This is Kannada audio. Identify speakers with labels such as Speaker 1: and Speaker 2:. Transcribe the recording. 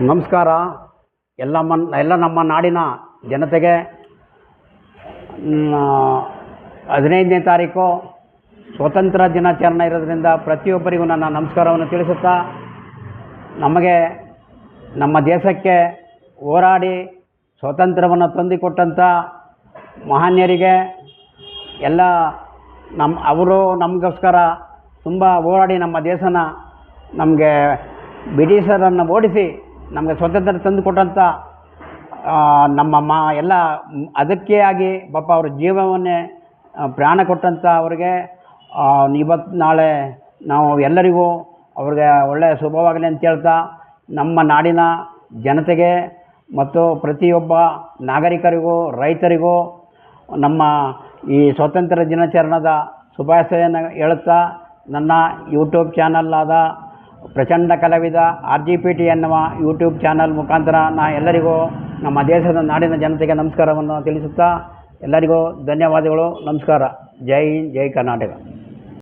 Speaker 1: ನಮಸ್ಕಾರ. ಎಲ್ಲ ಮನ್, ಎಲ್ಲ ನಮ್ಮ ನಾಡಿನ ಜನತೆಗೆ ಹದಿನೈದನೇ ತಾರೀಕು ಸ್ವಾತಂತ್ರ್ಯ ದಿನಾಚರಣೆ ಇರೋದರಿಂದ ಪ್ರತಿಯೊಬ್ಬರಿಗೂ ನನ್ನ ನಮಸ್ಕಾರವನ್ನು ತಿಳಿಸುತ್ತಾ, ನಮಗೆ ನಮ್ಮ ದೇಶಕ್ಕೆ ಹೋರಾಡಿ ಸ್ವಾತಂತ್ರ್ಯವನ್ನು ತಂದುಕೊಟ್ಟಂಥ ಮಹಾನ್ಯರಿಗೆ ಎಲ್ಲ ನಮ್ಮ ಅವರು ನಮಗೋಸ್ಕರ ತುಂಬ ಹೋರಾಡಿ ನಮ್ಮ ದೇಶನ ನಮಗೆ ಬ್ರಿಟಿಷರನ್ನು ಓಡಿಸಿ ನಮಗೆ ಸ್ವಾತಂತ್ರ್ಯ ತಂದುಕೊಟ್ಟಂಥ ಕೊಟ್ಟಂಥ ನಮ್ಮ ಮಾ, ಎಲ್ಲ ಅದಕ್ಕೆ ಆಗಿ ಪಾಪ ಅವ್ರ ಜೀವವನ್ನೇ ಪ್ರಾಣ ಕೊಟ್ಟಂಥ ಅವರಿಗೆ ಇವತ್ತು ನಾಳೆ ನಾವು ಎಲ್ಲರಿಗೂ ಅವ್ರಿಗೆ ಒಳ್ಳೆಯ ಶುಭವಾಗಲಿ ಅಂತ ಹೇಳ್ತಾ, ನಮ್ಮ ನಾಡಿನ ಜನತೆಗೆ ಮತ್ತು ಪ್ರತಿಯೊಬ್ಬ ನಾಗರಿಕರಿಗೂ, ರೈತರಿಗೂ ನಮ್ಮ ಈ ಸ್ವಾತಂತ್ರ್ಯ ದಿನಾಚರಣದ ಶುಭಾಶಯನ ಹೇಳುತ್ತಾ ನನ್ನ ಯೂಟ್ಯೂಬ್ ಚಾನಲ್ ಆದ ಪ್ರಚಂಡ ಕಲಾವಿದ, ಆರ್ ಜಿ ಪಿ ಟಿ ಎನ್ನುವ ಯೂಟ್ಯೂಬ್ ಚಾನಲ್ ಮುಖಾಂತರ ನಾ ಎಲ್ಲರಿಗೂ ನಮ್ಮ ದೇಶದ ನಾಡಿನ ಜನತೆಗೆ ನಮಸ್ಕಾರವನ್ನು ತಿಳಿಸುತ್ತಾ ಎಲ್ಲರಿಗೂ ಧನ್ಯವಾದಗಳು. ನಮಸ್ಕಾರ. ಜೈ ಹಿಂದ್, ಜೈ ಕರ್ನಾಟಕ.